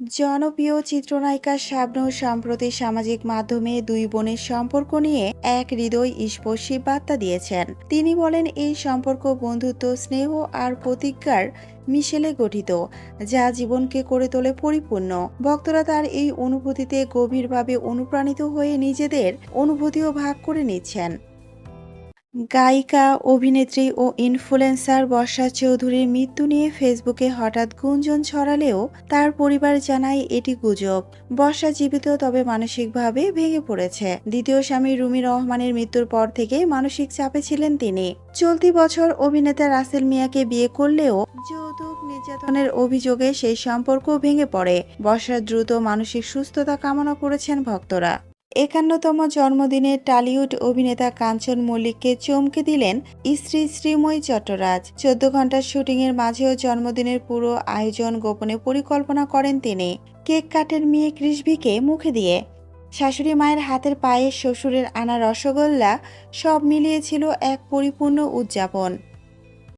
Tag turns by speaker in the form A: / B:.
A: জনপ্রিয় চিত্রনায়িকা শাবনূর সম্প্রতি সামাজিক মাধ্যমে দুই বোনের সম্পর্ক নিয়ে এক হৃদয় স্পর্শী বার্তা দিয়েছেন। তিনি বলেন, এই সম্পর্ক, বন্ধুত্ব, স্নেহ আর প্রতিজ্ঞার মিশেলে গঠিত, যা জীবনকে করে তোলে পরিপূর্ণ। ভক্তরা তার এই অনুভূতিতে গভীরভাবে অনুপ্রাণিত হয়ে নিজেদের অনুভূতিও ভাগ করে নিচ্ছেন। গায়িকা, অভিনেত্রী ও ইনফ্লুয়েন্সার বর্ষা চৌধুরীর মৃত্যু নিয়ে ফেসবুকে হঠাৎ গুঞ্জন ছড়ালেও তার পরিবার জানায় এটি গুজব। বর্ষা জীবিত তবে মানসিকভাবে ভেঙে পড়েছে। দ্বিতীয় স্বামী রুমি রহমানের মৃত্যুর পর থেকে মানসিক চাপে ছিলেন তিনি। চলতি বছর অভিনেতা রাসেল মিয়াকে বিয়ে করলেও যৌতুক নির্যাতনের অভিযোগে সেই সম্পর্ক ভেঙে পড়ে। বর্ষার দ্রুত মানসিক সুস্থতা কামনা করেছেন ভক্তরা। একান্নতম জন্মদিনে টালিউড অভিনেতা কাঞ্চন মল্লিককে চমকে দিলেন স্ত্রী শ্রীময়ী চট্টরাজ। চোদ্দ ঘণ্টার শুটিংয়ের মাঝেও জন্মদিনের পুরো আয়োজন গোপনে পরিকল্পনা করেন তিনি। কেক কাটেন মেয়ে কৃষভিকে মুখে দিয়ে। শাশুড়ি মায়ের হাতের পায়ে শ্বশুরের আনা রসগোল্লা সব মিলিয়ে ছিল এক পরিপূর্ণ উদযাপন।